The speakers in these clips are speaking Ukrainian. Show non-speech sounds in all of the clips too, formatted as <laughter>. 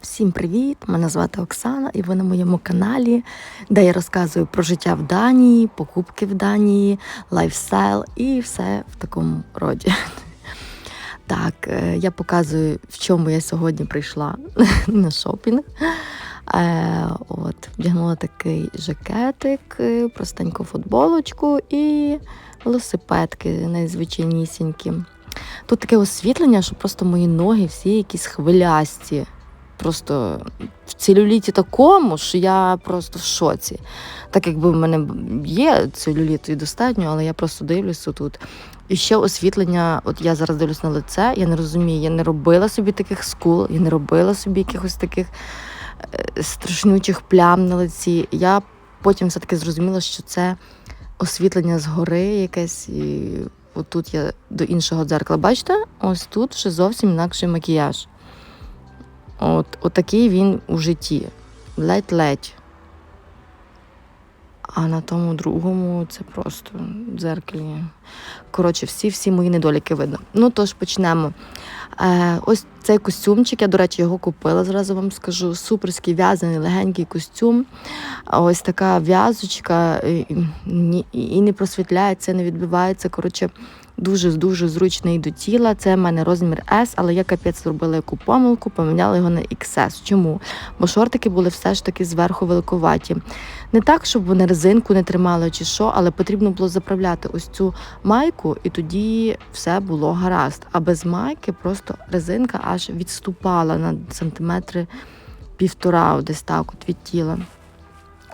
Всім привіт! Мене звати Оксана, і ви на моєму каналі, де я розказую про життя в Данії, покупки в Данії, лайфстайл і все в такому роді. <laughs> Так, е, я показую, в чому я сьогодні прийшла <laughs> на шопінг. Е, От, вдягнула такий жакетик, е, простеньку футболочку і велосипедки найзвичайнісінькі. Тут таке освітлення, що просто мої ноги всі якісь хвилясті. Просто в целюліті такому, що я просто в шоці. Так якби в мене є целюліту і достатньо, але я просто дивлюся тут. І ще освітлення, от я зараз дивлюсь на лице, я не розумію, я не робила собі таких скул, я не робила собі якихось таких е, страшнючих плям на лиці. Я потім все-таки зрозуміла, що це освітлення згори якесь. І отут я до іншого дзеркала. Бачите, ось тут вже зовсім інакший макіяж. От, Отакий він у житті. Ледь-ледь. А на тому другому це просто дзеркалі. Коротше, всі-всі мої недоліки видно. Ну, тож почнемо. Е, ось цей костюмчик, я, до речі, його купила, зразу вам скажу. Суперський в'язаний, легенький костюм. Ось така в'язочка і, і, не просвітляється, не відбивається. Коротше, дуже-дуже зручний до тіла. Це в мене розмір S, але я капець зробила яку помилку, поміняла його на XS. Чому? Бо шортики були все ж таки зверху великуваті. Не так, щоб вони резинку не тримали чи що, але потрібно було заправляти ось цю майку, і тоді все було гаразд. А без майки просто резинка аж відступала на сантиметри півтора, десь так, от від тіла.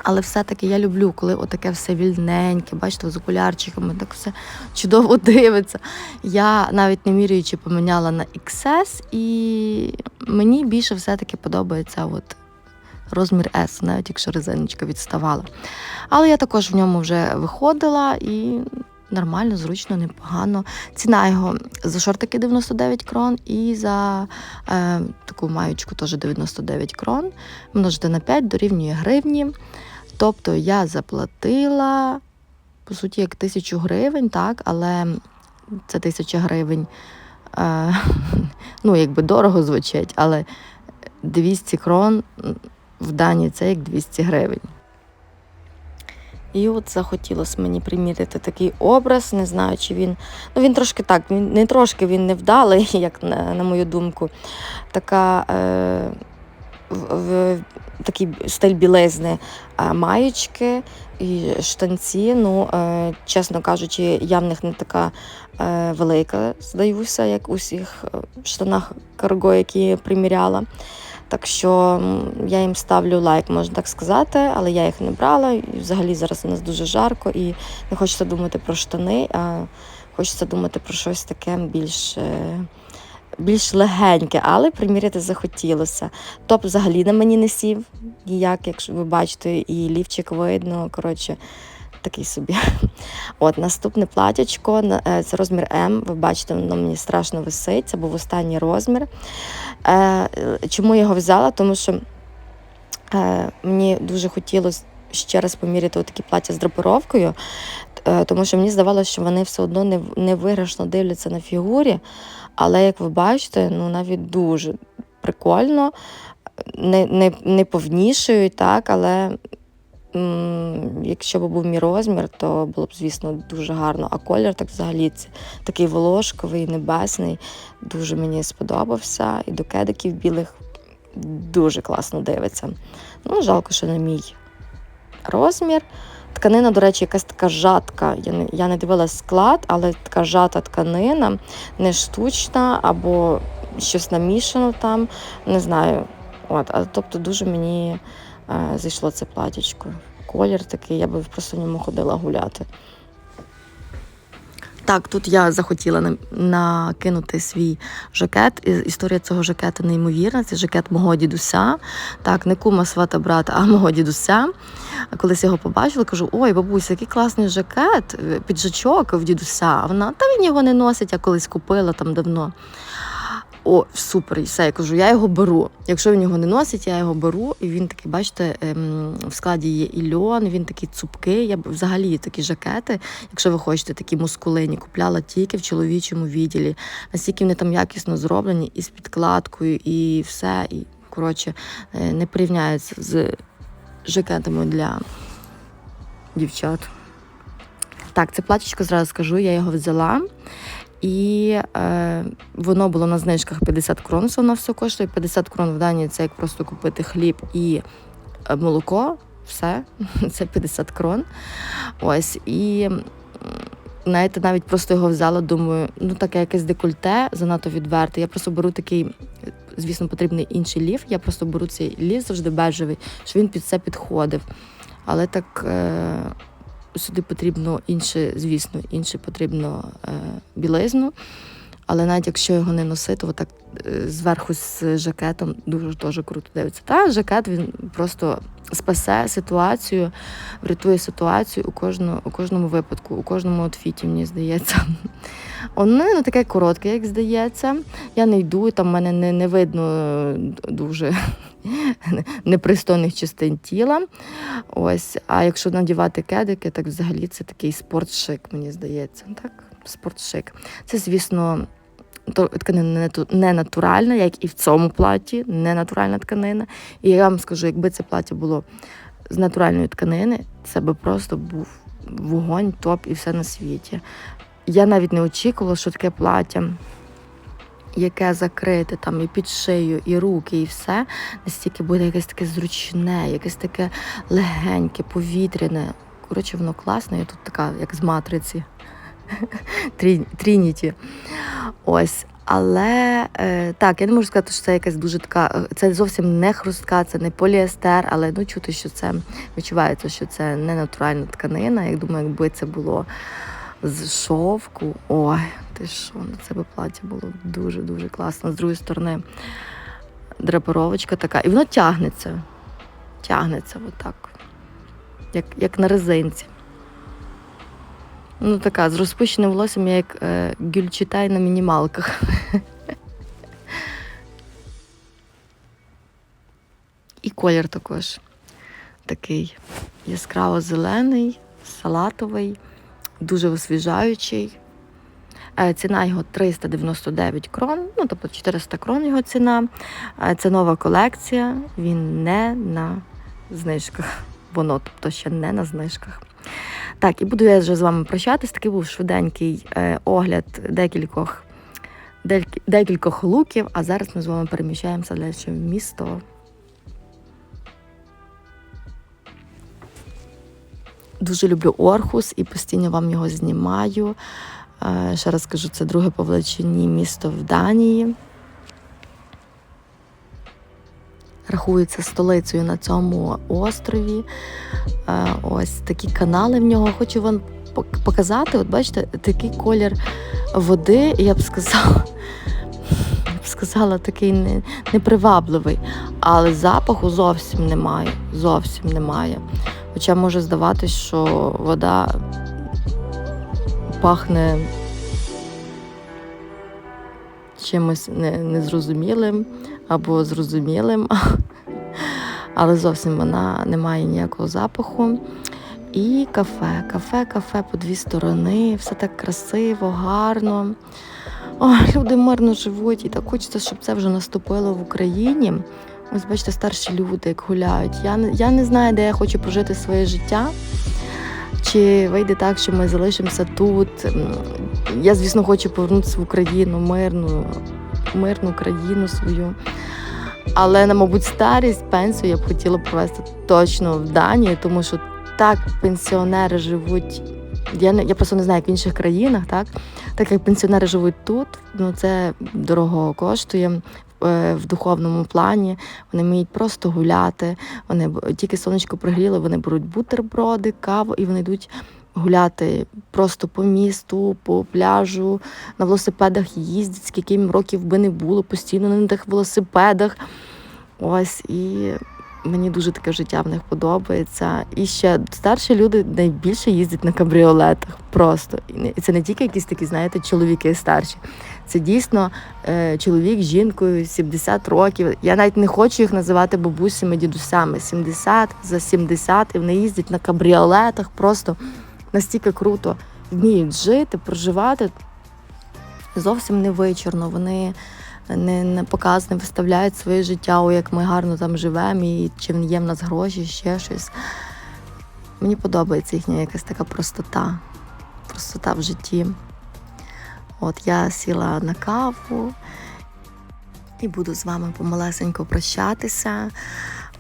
Але все-таки я люблю, коли отаке все вільненьке, бачите, з окулярчиками, так все чудово <laughs> дивиться. Я навіть не міряючи поміняла на XS, і мені більше все-таки подобається от розмір S, навіть якщо резиночка відставала. Але я також в ньому вже виходила і нормально, зручно, непогано. Ціна його за шортики 99 крон і за е, таку маючку теж 99 крон. Множити на 5 дорівнює гривні. Тобто я заплатила, по суті, як тисячу гривень, так, але це тисяча гривень. Е, <laughs> ну, якби дорого звучить, але 200 крон в Данії це як 200 гривень. І от захотілося мені приміряти такий образ. Не знаю, чи він. Ну, він трошки так, він не трошки він не вдалий, <laughs> як на, на мою думку. Така е, в, такий стиль білизни е, маєчки і штанці. Ну, е, чесно кажучи, я в них не така е, велика, здаюся, як у всіх штанах карго, які приміряла. Так що я їм ставлю лайк, можна так сказати, але я їх не брала. І взагалі зараз у нас дуже жарко і не хочеться думати про штани, а хочеться думати про щось таке більш більш легеньке, але приміряти захотілося. Топ взагалі на мені не сів ніяк, якщо ви бачите, і лівчик видно. коротше, Такий собі. <laughs> От Наступне платячко, це розмір М. Ви бачите, воно мені страшно висить. Це був останній розмір. Е, чому я його взяла? Тому що е, мені дуже хотілося ще раз поміряти такі плаття з драпировкою, е, тому що мені здавалося, що вони все одно не не виграшно дивляться на фігурі. Але, як ви бачите, ну навіть дуже прикольно, не не, не повнішують, так, але м якщо б був мій розмір, то було б, звісно, дуже гарно. А колір так взагалі такий волошковий, небесний, дуже мені сподобався. І до кедиків білих дуже класно дивиться. Ну, жалко, що не мій розмір. Тканина, до речі, якась така жатка. Я не я не дивилась склад, але така жата тканина, не штучна або щось намішано там. Не знаю. От, а, Тобто дуже мені е, зайшло це платічко. Колір такий, я би просто в ньому ходила гуляти. Так, тут я захотіла накинути свій жакет. Історія цього жакета неймовірна. Це жакет мого дідуся. Так, не кума свата брата, а мого дідуся. Колись його побачила, кажу: ой, бабуся, який класний жакет, піджачок в дідуся. Вона, та він його не носить, я колись купила там давно о, супер, і все, я кажу, я його беру. Якщо він його не носить, я його беру. І він такий, бачите, ем, в складі є і льон, він такий цупкий. Я взагалі такі жакети, якщо ви хочете, такі мускулині, купляла тільки в чоловічому відділі. Настільки вони там якісно зроблені, і з підкладкою, і все. І коротше, е, не порівняються з жакетами для дівчат. Так, це платічко зразу скажу, я його взяла. І е, воно було на знижках 50 крон, воно все коштує. 50 крон в Данії це як просто купити хліб і е, молоко. Все, <laughs> це 50 крон. Ось. І знаєте, навіть просто його взяла, думаю, ну таке якесь декольте, занадто відверте. Я просто беру такий, звісно, потрібний інший лів. Я просто беру цей лів завжди бежевий, щоб він під це підходив. Але так. Е, сюди потрібно інше, звісно, інше потрібно е, білизну. Але навіть якщо його не носити, отак е, зверху з жакетом дуже теж круто дивиться. Та жакет він просто спасе ситуацію, врятує ситуацію у кожному, у кожному випадку, у кожному outfіті, мені здається. Воно ну, таке коротке, як здається. Я не йду, там мене не, не видно е, дуже <laughs> непристойних частин тіла. Ось. А якщо надівати кедики, так взагалі це такий спортшик, мені здається. Так, спортшик. Це, звісно, тканина не не натуральна, як і в цьому платі, не натуральна тканина. І я вам скажу, якби це плаття було з натуральної тканини, це би просто був вогонь, топ і все на світі. Я навіть не очікувала, що таке плаття, яке закрите там і під шию, і руки, і все, настільки буде якесь таке зручне, якесь таке легеньке, повітряне. Коротше, воно класне, я тут така, як з матриці. <laughs> Трі- Трініті. Ось. Але е, так, я не можу сказати, що це якась дуже така. е, Це зовсім не хрустка, це не поліестер, але ну чути, що це відчувається, що це не натуральна тканина. Я думаю, якби це було з шовку. Ой, ти що, ну це би плаття було дуже-дуже класно. З другої сторони, драпировочка така. І воно тягнеться. Тягнеться отак. Як, як на резинці. Ну, така, з розпущеним волоссям, як е, гюльчитай на мінімалках. І колір також такий яскраво-зелений, салатовий, дуже освіжаючий. Е, Ціна його 399 крон, ну тобто 400 крон його ціна. Е, Це нова колекція, він не на знижках. Воно, тобто ще не на знижках. Так, і буду я вже з вами прощатись. Такий був швиденький е, огляд декількох, декількох луків, а зараз ми з вами переміщаємося далі в місто. Дуже люблю Орхус і постійно вам його знімаю. Е, Ще раз кажу, це друге по величині місто в Данії. Рахується столицею на цьому острові. Е, Ось такі канали в нього. Хочу вам показати. От бачите, такий колір води, я б сказала, <laughs> сказала, такий непривабливий. Але запаху зовсім немає. Зовсім немає. Хоча може здаватись, що вода пахне чимось не- незрозумілим або зрозумілим, <laughs> але зовсім вона не має ніякого запаху. І кафе, кафе, кафе по дві сторони, все так красиво, гарно. Ой, люди мирно живуть, і так хочеться, щоб це вже наступило в Україні. Ось бачите, старші люди як гуляють. Я я не знаю, де я хочу прожити своє життя. Чи вийде так, що ми залишимося тут? Я, звісно, хочу повернутися в Україну, мирну, мирну країну свою. Але на, мабуть, старість пенсію я б хотіла провести точно в Данії, тому що так пенсіонери живуть. Я не я просто не знаю, як в інших країнах, так так як пенсіонери живуть тут, ну це дорого коштує е, в духовному плані. Вони вміють просто гуляти. Вони тільки сонечко пригріло, вони беруть бутерброди, каву і вони йдуть гуляти просто по місту, по пляжу, на велосипедах їздять, скільки їм років би не було, постійно на тих велосипедах. Ось і мені дуже таке життя в них подобається. І ще старші люди найбільше їздять на кабріолетах. Просто і це не тільки якісь такі, знаєте, чоловіки старші. Це дійсно е, чоловік з жінкою 70 років. Я навіть не хочу їх називати бабусями, дідусями. 70 за 70, і вони їздять на кабріолетах, просто настільки круто вміють жити, проживати. Зовсім не вичорно. Вони не, не показують, не виставляють своє життя, о, як ми гарно там живемо, і чим є в нас гроші, ще щось. Мені подобається їхня якась така простота, простота в житті. От я сіла на каву і буду з вами помалесенько прощатися.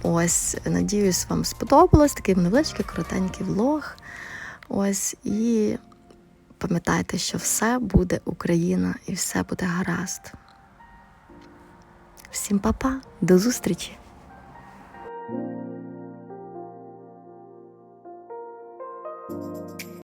Ось, надіюсь, вам сподобалось такий невеличкий, коротенький влог. Ось, і пам'ятайте, що все буде Україна і все буде гаразд. Всім па-па, до зустрічі!